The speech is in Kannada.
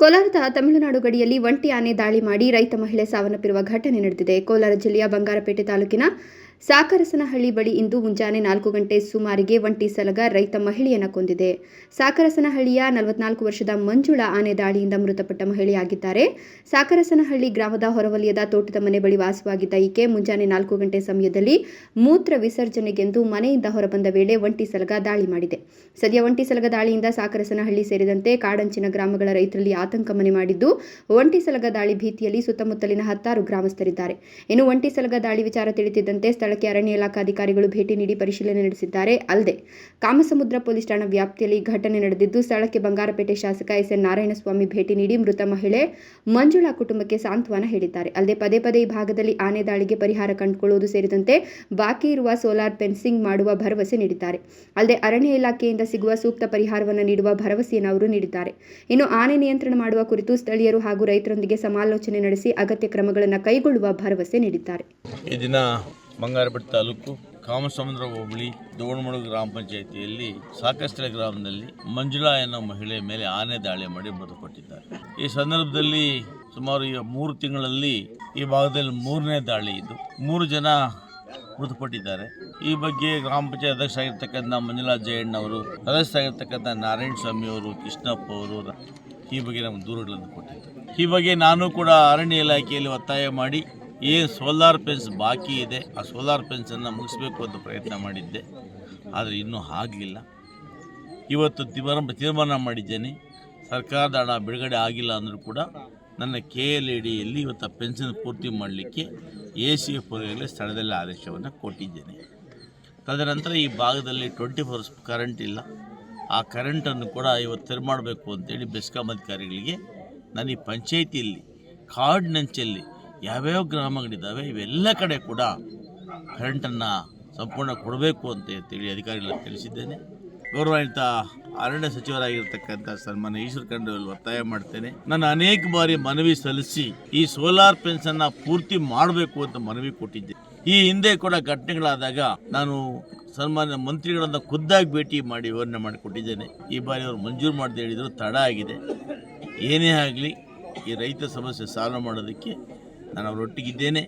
ಕೋಲಾರದ ತಮಿಳುನಾಡು ಗಡಿಯಲ್ಲಿ ಒಂಟಿ ಆನೆ ದಾಳಿ ಮಾಡಿ ರೈತ ಮಹಿಳೆ ಸಾವನ್ನಪ್ಪಿರುವ ಘಟನೆ ನಡೆದಿದೆ. ಕೋಲಾರ ಜಿಲ್ಲೆಯ ಬಂಗಾರಪೇಟೆ ತಾಲೂಕಿನ ಸಾಕರಸನಹಳ್ಳಿ ಬಳಿ ಇಂದು ಮುಂಜಾನೆ ನಾಲ್ಕು ಗಂಟೆ ಸುಮಾರಿಗೆ ಒಂಟಿ ಸಲಗ ರೈತ ಮಹಿಳೆಯನ್ನ ಕೊಂದಿದೆ. ಸಾಕರಸನಹಳ್ಳಿಯ ನಲವತ್ನಾಲ್ಕು ವರ್ಷದ ಮಂಜುಳಾ ಆನೆ ದಾಳಿಯಿಂದ ಮೃತಪಟ್ಟ ಮಹಿಳೆಯಾಗಿದ್ದಾರೆ. ಸಾಕರಸನಹಳ್ಳಿ ಗ್ರಾಮದ ಹೊರವಲಯದ ತೋಟದ ಮನೆ ಬಳಿ ವಾಸವಾಗಿದ್ದ ಈಕೆ ಮುಂಜಾನೆ ನಾಲ್ಕು ಗಂಟೆ ಸಮಯದಲ್ಲಿ ಮೂತ್ರ ವಿಸರ್ಜನೆಗೆಂದು ಮನೆಯಿಂದ ಹೊರಬಂದ ವೇಳೆ ಒಂಟಿ ಸಲಗ ದಾಳಿ ಮಾಡಿದೆ. ಸದ್ಯ ಒಂಟಿ ಸಲಗ ದಾಳಿಯಿಂದ ಸಾಕರಸನಹಳ್ಳಿ ಸೇರಿದಂತೆ ಕಾಡಂಚಿನ ಗ್ರಾಮಗಳ ರೈತರಲ್ಲಿ ಆತಂಕ ಮನೆ ಮಾಡಿದ್ದು, ಒಂಟಿ ಸಲಗ ದಾಳಿ ಭೀತಿಯಲ್ಲಿ ಸುತ್ತಮುತ್ತಲಿನ ಹತ್ತಾರು ಗ್ರಾಮಸ್ಥರಿದ್ದಾರೆ. ಇನ್ನು ಒಂಟಿ ಸಲಗ ದಾಳಿ ವಿಚಾರ ತಿಳಿತಿದ್ದಂತೆ ಸ್ಥಳಕ್ಕೆ ಅರಣ್ಯ ಇಲಾಖಾಧಿಕಾರಿಗಳು ಭೇಟಿ ನೀಡಿ ಪರಿಶೀಲನೆ ನಡೆಸಿದ್ದಾರೆ. ಅಲ್ಲದೆ, ಕಾಮಸಮುದ್ರ ಪೊಲೀಸ್ ಠಾಣಾ ವ್ಯಾಪ್ತಿಯಲ್ಲಿ ಘಟನೆ ನಡೆದಿದ್ದು, ಸ್ಥಳಕ್ಕೆ ಬಂಗಾರಪೇಟೆ ಶಾಸಕ ಎಸ್ ಎನ್ ನಾರಾಯಣಸ್ವಾಮಿ ಭೇಟಿ ನೀಡಿ ಮೃತ ಮಹಿಳೆ ಮಂಜುಳಾ ಕುಟುಂಬಕ್ಕೆ ಸಾಂತ್ವನ ಹೇಳಿದ್ದಾರೆ. ಅಲ್ಲದೆ, ಪದೇ ಪದೇ ಈ ಭಾಗದಲ್ಲಿ ಆನೆ ದಾಳಿಗೆ ಪರಿಹಾರ ಕಂಡುಕೊಳ್ಳುವುದು ಸೇರಿದಂತೆ ಬಾಕಿ ಇರುವ ಸೋಲಾರ್ ಫೆನ್ಸಿಂಗ್ ಮಾಡುವ ಭರವಸೆ ನೀಡಿದ್ದಾರೆ. ಅಲ್ಲದೆ, ಅರಣ್ಯ ಇಲಾಖೆಯಿಂದ ಸಿಗುವ ಸೂಕ್ತ ಪರಿಹಾರವನ್ನು ನೀಡುವ ಭರವಸೆಯನ್ನು ಅವರು ನೀಡಿದ್ದಾರೆ. ಇನ್ನು ಆನೆ ನಿಯಂತ್ರಣ ಮಾಡುವ ಕುರಿತು ಸ್ಥಳೀಯರು ಹಾಗೂ ರೈತರೊಂದಿಗೆ ಸಮಾಲೋಚನೆ ನಡೆಸಿ ಅಗತ್ಯ ಕ್ರಮಗಳನ್ನು ಕೈಗೊಳ್ಳುವ ಭರವಸೆ ನೀಡಿದ್ದಾರೆ. ಈ ದಿನ ಬಂಗಾರಪೇಟೆ ತಾಲೂಕು ಕಾಮಸಮುದ್ರ ಹೋಬಳಿ ದೋಣಮಡು ಗ್ರಾಮ ಪಂಚಾಯಿತಿಯಲ್ಲಿ ಸಾಕಷ್ಟೇ ಗ್ರಾಮದಲ್ಲಿ ಮಂಜುಳಾ ಎನ್ನೋ ಮಹಿಳೆ ಮೇಲೆ ಆನೆ ದಾಳಿ ಮಾಡಿ ಮೃತಪಟ್ಟಿದ್ದಾರೆ. ಈ ಸಂದರ್ಭದಲ್ಲಿ ಸುಮಾರು ಈ ಮೂರು ತಿಂಗಳಲ್ಲಿ ಈ ಭಾಗದಲ್ಲಿ ಮೂರನೇ ದಾಳಿ ಇದು ಮೂರು ಜನ ಮೃತಪಟ್ಟಿದ್ದಾರೆ. ಈ ಬಗ್ಗೆ ಗ್ರಾಮ ಪಂಚಾಯತ್ ಅಧ್ಯಕ್ಷ ಆಗಿರ್ತಕ್ಕಂಥ ಮಂಜುಳಾ ಜಯಣ್ಣವರು ಸದಸ್ಯರಾಗಿರ್ತಕ್ಕಂಥ ನಾರಾಯಣ ಸ್ವಾಮಿ ಅವರು, ಕೃಷ್ಣಪ್ಪ ಅವರು ಈ ಬಗ್ಗೆ ನಮಗೆ ದೂರುಗಳನ್ನು ಕೊಟ್ಟಿದ್ದಾರೆ. ಈ ಬಗ್ಗೆ ನಾನು ಕೂಡ ಅರಣ್ಯ ಇಲಾಖೆಯಲ್ಲಿ ಒತ್ತಾಯ ಮಾಡಿ ಏನು ಸೋಲಾರ್ ಪೆನ್ಸ್ ಬಾಕಿ ಇದೆ. ಆ ಸೋಲಾರ್ ಪೆನ್ಸನ್ನು ಮುಗಿಸ್ಬೇಕು ಅಂತ ಪ್ರಯತ್ನ ಮಾಡಿದ್ದೆ. ಆದರೆ ಇನ್ನೂ ಆಗಲಿಲ್ಲ. ಇವತ್ತು ತೀರ್ಮಾನ ತೀರ್ಮಾನ ಮಾಡಿದ್ದೇನೆ. ಸರ್ಕಾರದ ಹಣ ಬಿಡುಗಡೆ ಆಗಿಲ್ಲ ಅಂದರೂ ಕೂಡ ನನ್ನ ಕೆ ಎಲ್ ಇ ಡಿಯಲ್ಲಿ ಇವತ್ತು ಪೆನ್ಷನ್ ಪೂರ್ತಿ ಮಾಡಲಿಕ್ಕೆ ಎ ಸಿ ಎಫ್ ಸ್ಥಳದಲ್ಲಿ ಆದೇಶವನ್ನು ಕೊಟ್ಟಿದ್ದೇನೆ. ತದನಂತರ ಈ ಭಾಗದಲ್ಲಿ ಟ್ವೆಂಟಿ ಫೋರ್ಸ್ ಕರೆಂಟ್ ಇಲ್ಲ. ಆ ಕರೆಂಟನ್ನು ಕೂಡ ಇವತ್ತು ತೆರ ಮಾಡಬೇಕು ಅಂತೇಳಿ ಬೆಸ್ಕಾಂ ಅಧಿಕಾರಿಗಳಿಗೆ ನಾನು ಈ ಪಂಚಾಯಿತಿಯಲ್ಲಿ, ಕಾಡಿನಂಚಲ್ಲಿ ಯಾವ್ಯಾವ ಗ್ರಾಮಗಳಿದ್ದಾವೆ, ಇವೆಲ್ಲ ಕಡೆ ಕೂಡ ಕರೆಂಟನ್ನು ಸಂಪೂರ್ಣ ಕೊಡಬೇಕು ಅಂತ ಹೇಳಿ ಅಧಿಕಾರಿಗಳಿಗೆ ತಿಳಿಸಿದ್ದೇನೆ. ಗೌರವಾನ್ವಿತ ಅರಣ್ಯ ಸಚಿವರಾಗಿರ್ತಕ್ಕಂಥ ಸನ್ಮಾನ್ಯ ಈಶ್ವರ ಖಂಡವಲ್ಲಿ ಒತ್ತಾಯ ಮಾಡ್ತೇನೆ. ನಾನು ಅನೇಕ ಬಾರಿ ಮನವಿ ಸಲ್ಲಿಸಿ ಈ ಸೋಲಾರ್ ಪೆನ್ಸನ್ನ ಪೂರ್ತಿ ಮಾಡಬೇಕು ಅಂತ ಮನವಿ ಕೊಟ್ಟಿದ್ದೆ ಈ ಹಿಂದೆ ಕೂಡ ಘಟನೆಗಳಾದಾಗ ನಾನು ಸನ್ಮಾನ್ಯ ಮಂತ್ರಿಗಳನ್ನ ಖುದ್ದಾಗಿ ಭೇಟಿ ಮಾಡಿ ವಿವರಣೆ ಮಾಡಿಕೊಟ್ಟಿದ್ದೇನೆ. ಈ ಬಾರಿ ಅವರು ಮಂಜೂರು ಮಾಡದೆ ಹೇಳಿದರು ತಡ ಆಗಿದೆ. ಏನೇ ಆಗಲಿ ಈ ರೈತ ಸಮಸ್ಯೆ ಸಾಲ್ವ್ ಮಾಡೋದಕ್ಕೆ ನಾನು ಅವರೊಟ್ಟಿಗಿದ್ದೇನೆ.